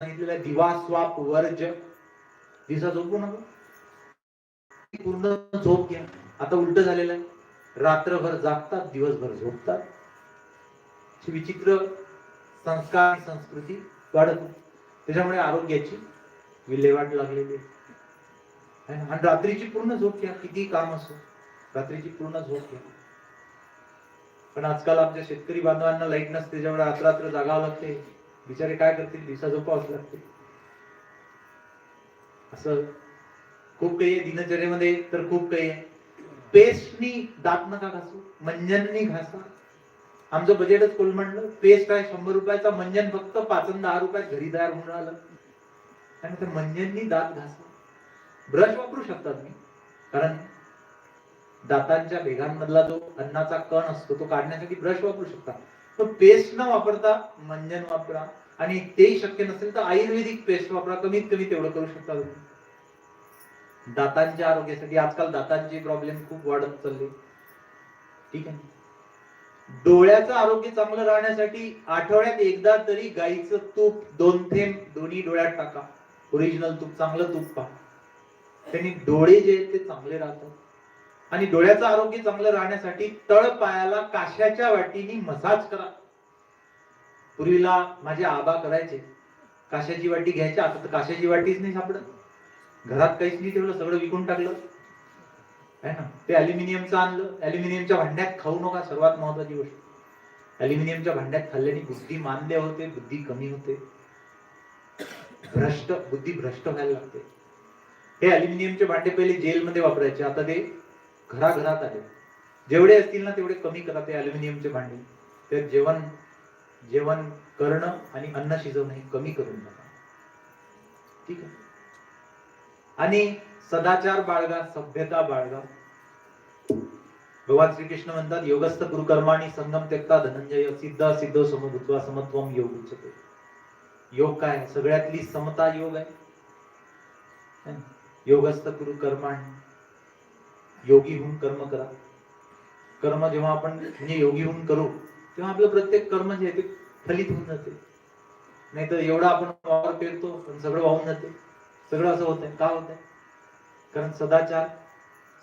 सांगितलेलं दिवा स्वाप वर्ज. दिवसा झोपू नका. पूर्ण झोप घ्या. आता उलट झालेलं आहे. रात्रभर जागतात दिवसभर झोपतात. विचित्र संस्कार संस्कृती वाढत त्याच्यामुळे आरोग्याची विल्हेवाट लागलेली आणि रात्रीची पूर्ण झोप घ्या. किती काम असो रात्रीची पूर्ण झोप घ्या. पण आजकाल आमच्या शेतकरी बांधवांना लाइट नसते त्याच्यामुळे रात्र जागावं लागते. बिचारे काय करतील? दिवसा झोपावंच लागते असं खूप काही आहे. दिनचर्येमध्ये तर खूप काही आहे. पेस्टनी दात नका घासू. मंजननी घासा. आमचं बजेटच कोलमडलं पेस्ट आहे शंभर रुपयाचा मंजन फक्त पाच दहा रुपयात घरी तयार होऊन राहिलं. आणि ते मंजननी दात घासा. ब्रश वापरू शकता तुम्ही. कारण दातांच्या भेगांमधला जो अन्नाचा कण असतो तो काढण्यासाठी ब्रश वापरू शकता. पण पेस्ट न वापरता मंजन वापरा. आणि तेही शक्य नसेल तर आयुर्वेदिक पेस्ट वापरा. कमीत कमी तेवढं करू शकता तुम्ही. दातांच्या आरोग्यासाठी आजकाल दातांचे प्रॉब्लेम खूप वाढत चालले. ठीक आहे. डोळ्याचं आरोग्य चांगलं राहण्यासाठी आठवड्यात एकदा तरी गाईचं तूप दोन थेंब दोन्ही डोळ्यात टाका. ओरिजिनल तूप चांगलं तूप पहा. त्यांनी डोळे जे आहेत ते चांगले राहतात. आणि डोळ्याचं आरोग्य चांगलं राहण्यासाठी तळ पायाला काश्याच्या वाटीनी मसाज करा. पूर्वीला माझे आबा करायचे काश्याची वाटी घ्यायच्या आता तर काश्याची वाटीच नाही सापडत. घरात काहीच नाही ठेवलं सगळं विकून टाकलं. आहे ना? ते अल्युमिनियमचं आणलं. अल्युमिनियमच्या भांड्यात खाऊ नका सर्वात महत्वाची गोष्ट. अल्युमिनियमच्या भांड्यात खाल्ल्याने बुद्धी मानले होते बुद्धी कमी होते. भ्रष्ट बुद्धी भ्रष्ट व्हायला लागते. हे अल्युमिनियमचे भांडे पहिले जेलमध्ये वापरायचे आता ते घराघरात आले जेवढे असतील ना तेवढे कमी करा. ते अल्युमिनियमचे भांडे. ते जेवण जेवण करणं आणि अन्न शिजवणं हे कमी करून टाका. ठीक आहे? आणि सदाचार बाळगा सभ्यता बाळगा. भगवान श्रीकृष्ण म्हणतात योगस्थ कुरुकर्माणी संगम त्यक्ता धनंजय सिद्ध सिद्ध समभूत्वा समत्वम योग उच्चते योग काय सगळ्यातली समता योग आहे. योगस्थ कुरुकर्माणी. योगी होऊन कर्म करा. कर्म जेव्हा आपण म्हणजे योगी होऊन करू तेव्हा आपलं प्रत्येक कर्म जे आहे ते फलित होऊन जाते. नाहीतर एवढा आपण वावर पेरतो पण सगळं वाहून जाते. सगळं असं होतंय. का होतंय? कारण सदाचार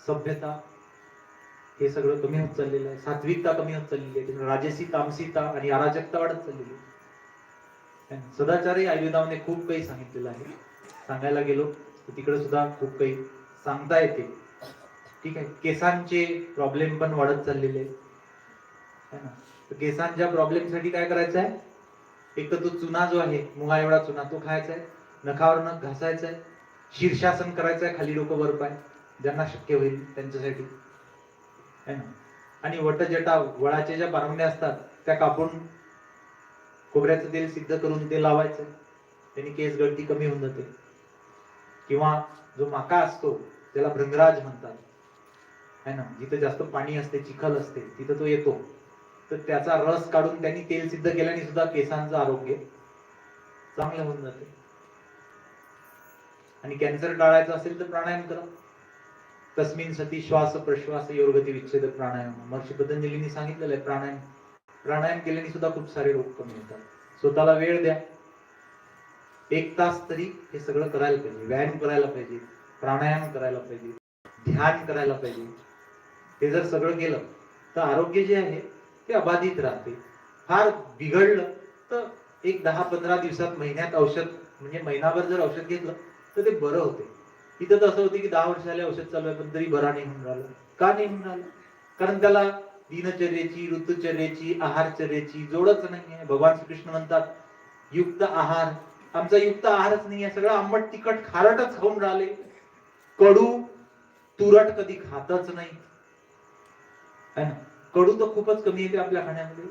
सभ्यता हे सगळं कमी होत चाललेलं आहे. सात्विकता कमी होत चाललेली आहे. त्यामुळे राजसी तामसीता आणि अराजकता वाढत चाललेली आहे. सदाचारही आयुर्वेदामध्ये खूप काही सांगितलेलं आहे. सांगायला गेलो तर तिकडे सुद्धा खूप काही सांगता येते. ठीक आहे. केसांचे प्रॉब्लेम पण वाढत चाललेले आहेत. है ना? तर केसांच्या प्रॉब्लेमसाठी काय करायचं आहे? एक तर तो चुना जो आहे मुगा एवढा चुना तो खायचा आहे. नखावर नख घासायचा आहे. शीर्षासन करायचं आहे खाली डोकं वर पाय ज्यांना शक्य होईल त्यांच्यासाठी. है ना? आणि वटजटा वळाच्या ज्या बारवण्या असतात त्या कापून खोबऱ्याचं तेल सिद्ध करून ते लावायचं त्यांनी केस गळती कमी होऊन जाते. किंवा जो माका असतो त्याला भृंगराज म्हणतात. आहे ना? जिथं जास्त पाणी असते चिखल असते तिथं तो येतो. तर त्याचा रस काढून त्यांनी तेल सिद्ध केल्याने सुद्धा केसांचं आरोग्य चांगलं होऊन जाते. आणि कॅन्सर टाळायचं असेल तर प्राणायाम करा. तस्मिन सती श्वास प्रश्वास योगती विच्छेद प्राणायाम. महर्षी पतंजलींनी सांगितलेलं आहे प्राणायाम प्राणायाम केल्याने सुद्धा खूप सारे रोग कमी होतात. स्वतःला वेळ द्या. एक तास तरी हे सगळं करायला पाहिजे. व्यायाम करायला पाहिजे. प्राणायाम करायला पाहिजे. ध्यान करायला पाहिजे. हे जर सगळं केलं तर आरोग्य जे आहे ते अबाधित राहते. फार बिघडलं तर एक दहा पंधरा दिवसात महिन्यात औषध म्हणजे महिनाभर जर औषध घेतलं तर ते बरं होते. इथं तर असं होते की दहा वर्ष झाले औषध चालू आहे पण तरी बरा नाही होऊन राहिलं. का नाही होऊन राहिलं? कारण त्याला दिनचर्येची ऋतुचर्येची आहारचर्येची जोडच नाही आहे. भगवान श्रीकृष्ण म्हणतात युक्त आहार. आमचा युक्त आहारच नाही आहे. सगळं आंबट तिखट खारटच खाऊन राहिले. कडू तुरट कधी खातच नाही. है ना? कडू तर खूपच कमी येते आपल्या खाण्यामध्ये.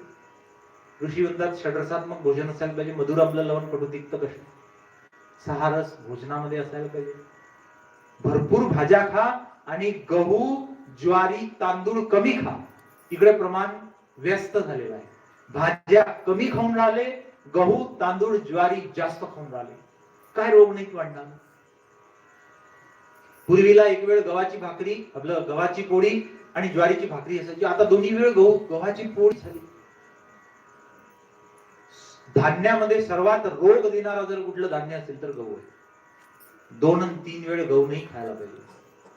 ऋषी म्हणतात षडरसात्मक भोजन असायला पाहिजे. मधुर आपलं लवण कडू तिक्त कष्ट. सहा रस भोजनामध्ये असायला पाहिजे. भरपूर भाज्या खा आणि गहू ज्वारी तांदूळ कमी खा. इकडे प्रमाण व्यस्त झालेलं आहे. भाज्या कमी खाऊन राहिले गहू तांदूळ ज्वारी जास्त खाऊन राहिले. काय रोग नाही वाढणार पूर्वीला एक वेळ गव्हाची भाकरी आपलं गव्हाची पोळी आणि ज्वारीची भाकरी असायची. आता दोन्ही वेळ गहू गव्हाची पोळी झाली. धान्यामध्ये सर्वात रोग देणारा जर कुठलं धान्य असेल तर गहू आहे. दोन आणि तीन वेळ गहू नाही खायला पाहिजे.